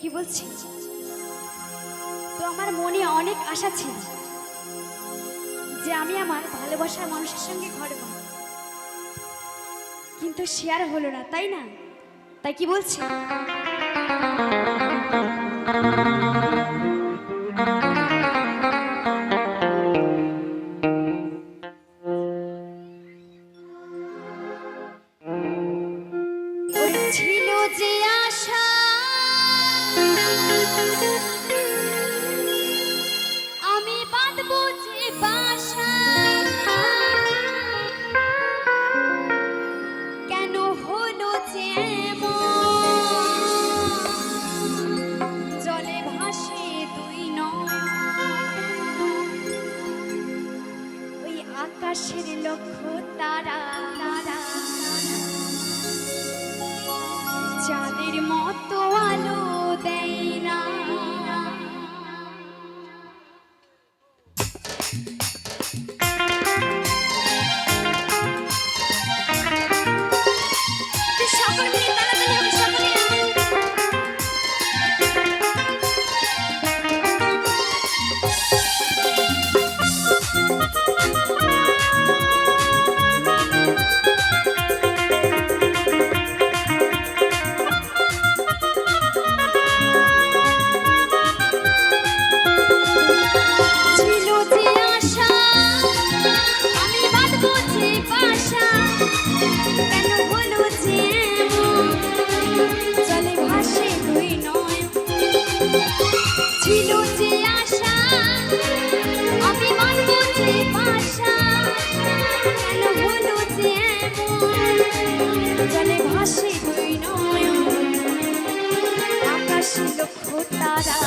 কি বলছি? তো আমার মনে অনেক আশা ছিল যে আমি আমার ভালোবাসার মানুষের সঙ্গে ঘরে। কিন্তু আর হলো না, তাই না? তাই কি বলছি? ছিল যে আকাশের লক্ষ্য তারা তারা। চাঁদের মতো ছিল যে আশা আমি বাঁধবো যে কেন হলো যে জলে ভাসে দুই নয়ন। আকাশে লক্ষ্য তারা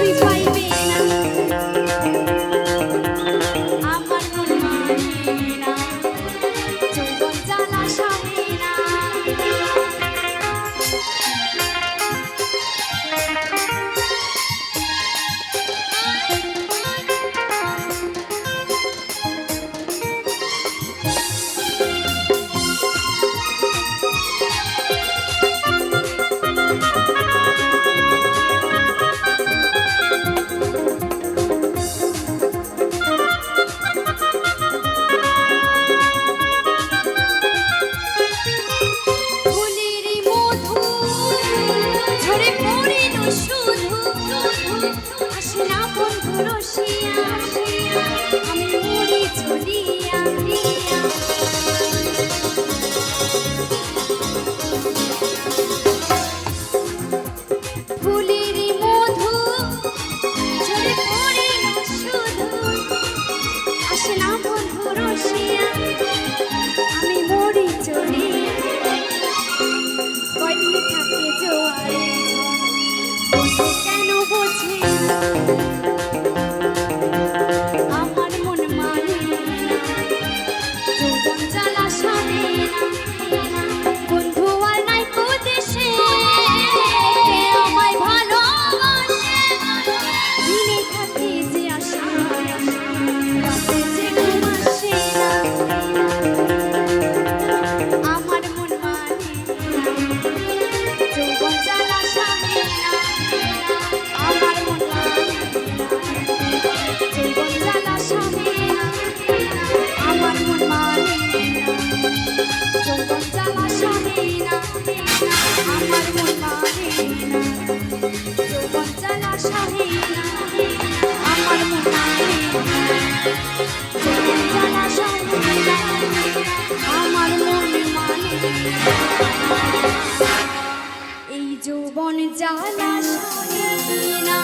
everybody. এই যৌবন জ্বালা না।